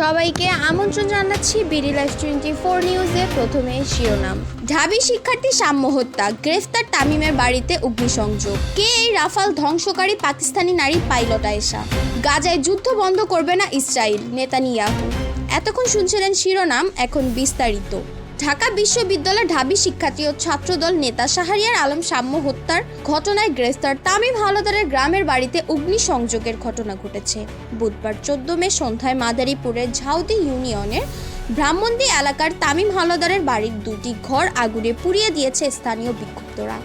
সবাইকে আমন্ত্রণ জানাচ্ছি বিডি লাইফ টোয়েন্টি ফোর নিউজে প্রথমে শিরোনাম। ঢাবি শিক্ষার্থী সাম্য হত্যা, গ্রেফতার তামিমের বাড়িতে অগ্নিসংযোগ। কে এই রাফাল ধ্বংসকারী পাকিস্তানি নারী পাইলট আয়েশা? গাজায় যুদ্ধ বন্ধ করবে না ইসরায়েল নেতানিয়াহু। এতক্ষণ শুনছিলেন শিরোনাম, এখন বিস্তারিত। ঢাকা বিশ্ববিদ্যালয়ের ঢাবি শিক্ষার্থী ও ছাত্রদল নেতা শাহরিয়ার আলম সাম্য হত্যার ঘটনায় গ্রেফতার তামিম হালদারের গ্রামের বাড়িতে অগ্নিসংযোগের ঘটনা ঘটেছে। বুধবার চোদ্দ মে সন্ধ্যায় মাদারীপুরের ঝাউদি ইউনিয়নের ব্রাহ্মণদী এলাকার তামিম হালদারের বাড়ির দুটি ঘর আগুনে পুড়িয়ে দিয়েছে স্থানীয় বিক্ষুব্ধরা।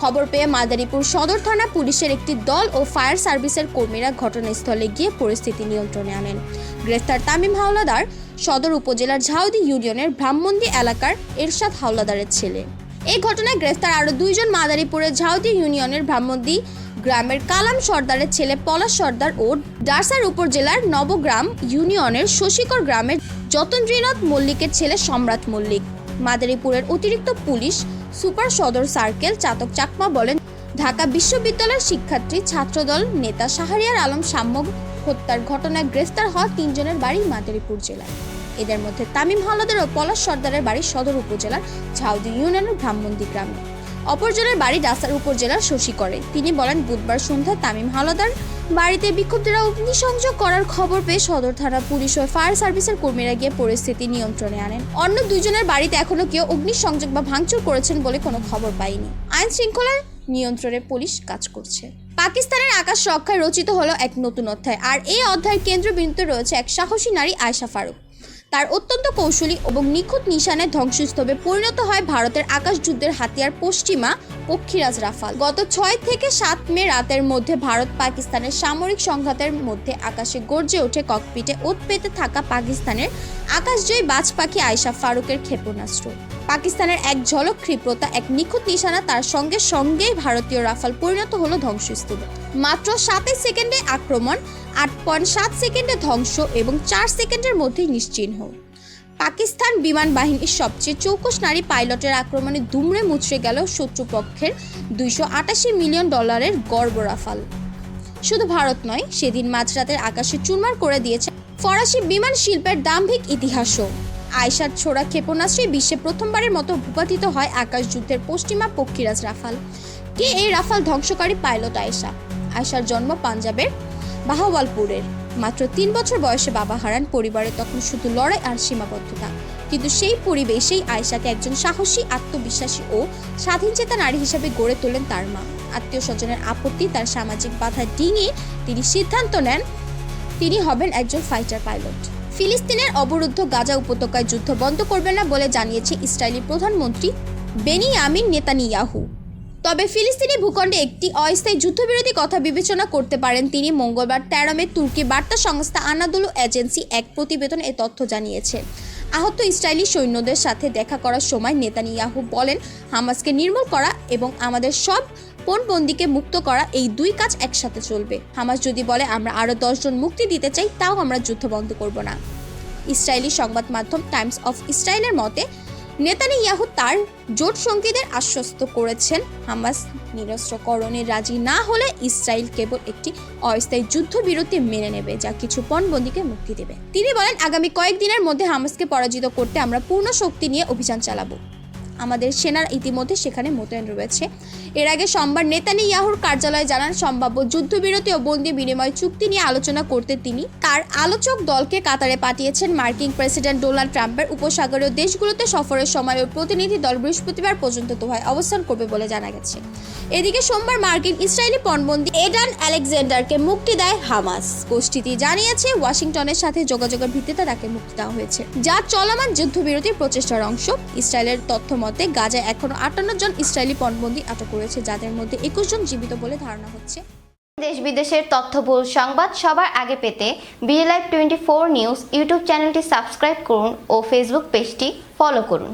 খবর পেয়ে মাদারীপুর সদর থানা পুলিশের একটি দল ও ফায়ার সার্ভিসের কর্মীরা ঘটনাস্থলে গিয়ে পরিস্থিতি নিয়ন্ত্রণে আনেন। গ্রেফতার তামিম হাওলাদার সদর উপজেলার ঝাউদি ইউনিয়নের ব্রাহ্মণদি এলাকার এরশাদ হাওলাদারের ছেলে। এই ঘটনায় গ্রেফতার আরও দুইজন মাদারীপুরের ঝাউদি ইউনিয়নের ব্রাহ্মণদি গ্রামের কালাম সর্দারের ছেলে পলাশ সর্দার ও ডারসার উপজেলার নবগ্রাম ইউনিয়নের শশীকর গ্রামের যতন্দ্রীনাথ মল্লিকের ছেলে সম্রাট মল্লিক। মাদারীপুরের অতিরিক্ত পুলিশ সুপার সদর সার্কেল চাতক চাকমা বলেন, ঢাকা বিশ্ববিদ্যালয়ের শিক্ষার্থী, ছাত্রদল নেতা শাহরিয়ার আলম সাম্য হত্যার ঘটনায় গ্রেফতার হওয়া তিনজনের বাড়ি মাদারীপুর জেলায়। এদের মধ্যে তামিম হাওলাদার ও পলাশ সর্দারের বাড়ি সদর উপজেলার ঝাউদি ইউনিয়নের ব্রাহ্মণদি গ্রামে। অপরজনের বাড়ি ডাসার উপজেলার শশী করে। তিনি বলেন, বুধবার সন্ধ্যায় তামিম হাওলাদার বাড়িতে বিক্ষুব্ধরা অগ্নিসংযোগ করার খবর পেয়ে সদর থানা পুলিশ ও ফায়ার সার্ভিসের কর্মীরা গিয়ে পরিস্থিতি নিয়ন্ত্রণে আনেন। অন্য দুজনের বাড়িতে এখনও কেউ অগ্নিসংযোগ বা ভাঙচুর করেছেন বলে কোনো খবর পাইনি আইন শৃঙ্খলার নিয়ন্ত্রণে পুলিশ কাজ করছে। পাকিস্তানের আকাশ রক্ষায় রচিত হলো এক নতুন অধ্যায়, আর এই অধ্যায়ের কেন্দ্রবিন্দুতে রয়েছে এক সাহসী নারী আয়শা ফারুক। তার অত্যন্ত কৌশলী এবং নিখুঁত নিশানের ধ্বংসস্তূপে পরিণত হয় ভারতের আকাশ যুদ্ধের হাতিয়ার পশ্চিমা পক্ষীরাজ রাফাল। গত ছয় থেকে সাত মে রাতের মধ্যে ভারত পাকিস্তানের সামরিক সংঘাতের মধ্যে আকাশে গর্জে ওঠে ককপিটে ওত পেতে থাকা পাকিস্তানের আকাশজয়ী বাজ পাখি আয়শা ফারুকের ক্ষেপণাস্ত্র। পাকিস্তানের এক ঝলক ক্ষিপ্রতা, এক নিখুঁত নিশানা তার সঙ্গে সঙ্গেই ভারতীয় রাফাল পরিণত হলো ধ্বংসস্তূপে। মাত্র সাতের সেকেন্ডে আক্রমণ, আট পয়েন্ট সাত সেকেন্ডে ধ্বংস এবং চার সেকেন্ডের মধ্যেই নিশ্চিহ্ন। পাকিস্তান বিমান বাহিনীর সবচেয়ে চৌকস নারী পাইলটের আক্রমণে দুমড়ে মুচড়ে গেল শত্রুপক্ষের দুইশো আটাশি মিলিয়ন ডলারের গর্ব রাফাল। শুধু ভারত নয়, সেদিন মাঝরাতের আকাশে চুরমার করে দিয়েছে ফরাসি বিমান শিল্পের দাম্ভিক ইতিহাসও। আয়সার ছোড়া ক্ষেপণাস্ত্রে বিশ্বে প্রথমবারের মতো ভূপাতিত হয় আকাশ যুদ্ধের পশ্চিমা পক্ষীরাজ রাফাল। কে এই রাফাল ধ্বংসকারী পাইলট আয়েশা? আয়েশার জন্ম পাঞ্জাবের বাহাওয়ালপুরের। মাত্র তিন বছর বয়সে বাবা হারান পরিবারে তখন শুধু লড়াই আর সীমাবদ্ধতা। কিন্তু সেই পরিবেশেই আয়েশাকে একজন সাহসী, আত্মবিশ্বাসী ও স্বাধীনচেতা নারী হিসেবে গড়ে তোলেন তার মা। আত্মীয় স্বজনের আপত্তি, তার সামাজিক বাধা ডিঙিয়ে তিনি সিদ্ধান্ত নেন, তিনি হবেন একজন ফাইটার পাইলট। ফিলিস্তিনের অবরুদ্ধ গাজা উপত্যকায় যুদ্ধ বন্ধ করবে না বলে জানিয়েছে ইসরায়েলি প্রধানমন্ত্রী বেনিয়ামিন নেতানিয়াহু। তবে ফিলিস্তিনি ভূখণ্ডে একটি অস্থায়ী যুদ্ধবিরতি কথা বিবেচনা করতে পারেন তিনি। মঙ্গলবার তেরো মে তুর্কি বার্তা সংস্থা আনাদুলু এজেন্সি এক প্রতিবেদন এ তথ্য জানিয়েছে। আহত ইসরায়েলি সৈন্যদের সাথে দেখা করার সময় নেতানিয়াহু বলেন, হামাসকে নির্মূল করা এবং আমাদের সব পণবন্দিকে মুক্ত করা এই দুই কাজ একসাথে চলবে? হামাস যদি বলে, আমরা আরও দশজন মুক্তি দিতে চাই, তাও আমরা যুদ্ধ বন্ধ করব না। ইসরায়েলি সংবাদ মাধ্যম টাইমস অফ ইসরায়েলের মতে, নেতানিয়াহু তার জোট সঙ্গীদের আশ্বস্ত করেছেন। হামাস নিরস্ত্রকরণে রাজি না হলে ইসরায়েল কেবল একটি অস্থায়ী যুদ্ধবিরতি মেনে নেবে, যা কিছু পণবন্দীকে মুক্তি দেবে। তিনি বলেন, আগামী কয়েকদিনের মধ্যে হামাসকে পরাজিত করতে আমরা পূর্ণ শক্তি নিয়ে অভিযান চালাবো। আমাদের সেনারা ইতিমধ্যে সেখানে মোতায়েন রয়েছে। এর আগে সোমবার নেতানিয়াহুর কার্যালয়ে জানান, সম্ভাব্য যুদ্ধবিরতি ও বন্দি বিনিময় চুক্তি নিয়ে আলোচনা করতে তিনি তার আলোচক দলকে কাতারে পাঠিয়েছেন। মার্কিন প্রেসিডেন্ট ডোনাল্ড ট্রাম্পের উপসাগরীয় দেশগুলোতে সফরের সময় ওই প্রতিনিধি দল বৃহস্পতিবার পর্যন্ত দোহায় অবস্থান করবে বলে জানা গেছে। এদিকে সোমবার মার্কিন ইসরায়েলি পণবন্দি এডান আলেকজান্ডারকে মুক্তি দেয় হামাস। গোষ্ঠীটি জানিয়েছে, ওয়াশিংটনের সাথে যোগাযোগের ভিত্তিতে তাকে মুক্তি দেওয়া হয়েছে, যা চলমান যুদ্ধবিরতির প্রচেষ্টার অংশ। ইসরায়েলের তথ্য মতে গাজায় এখনও আটান্ন জন ইসরায়েলি পণবন্দী আটক করেছে যাদের মধ্যে একুশ জন জীবিত বলে ধারণা হচ্ছে। দেশ বিদেশের তথ্যবহুল সংবাদ সবার আগে পেতে BLI twenty four news YouTube চ্যানেলটি সাবস্ক্রাইব করুন ও ফেসবুক পেজটি ফলো করুন।